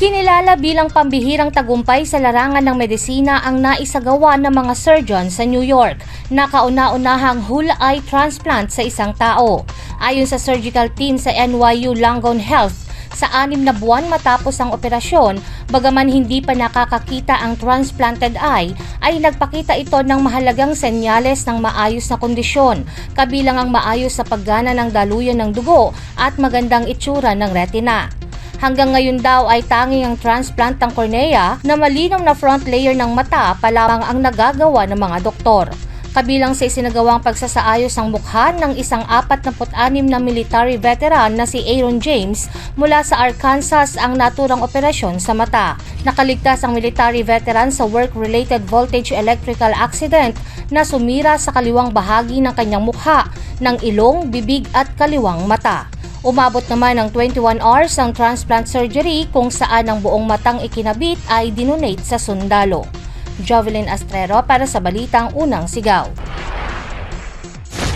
Kinilala bilang pambihirang tagumpay sa larangan ng medisina ang naisagawa ng mga surgeon sa New York na kauna-unahang whole eye transplant sa isang tao. Ayon sa surgical team sa NYU Langone Health, sa anim na buwan matapos ang operasyon, bagaman hindi pa nakakakita ang transplanted eye, ay nagpakita ito ng mahalagang senyales ng maayos na kondisyon, kabilang ang maayos sa paggana ng daluyan ng dugo at magandang itsura ng retina. Hanggang ngayon daw ay tanging ang transplant ng cornea na malinaw na front layer ng mata pa lamang ang nagagawa ng mga doktor. Kabilang sa isinagawang pagsasaayos ng mukha ng isang 46 na military veteran na si Aaron James mula sa Arkansas ang naturang operasyon sa mata. Nakaligtas ang military veteran sa work-related voltage electrical accident na sumira sa kaliwang bahagi ng kanyang mukha, ng ilong, bibig at kaliwang mata. Umabot naman ng 21 hours ang transplant surgery kung saan ang buong matang ikinabit ay dinonate sa sundalo. Jovelyn Astrero para sa Balitang Unang Sigaw.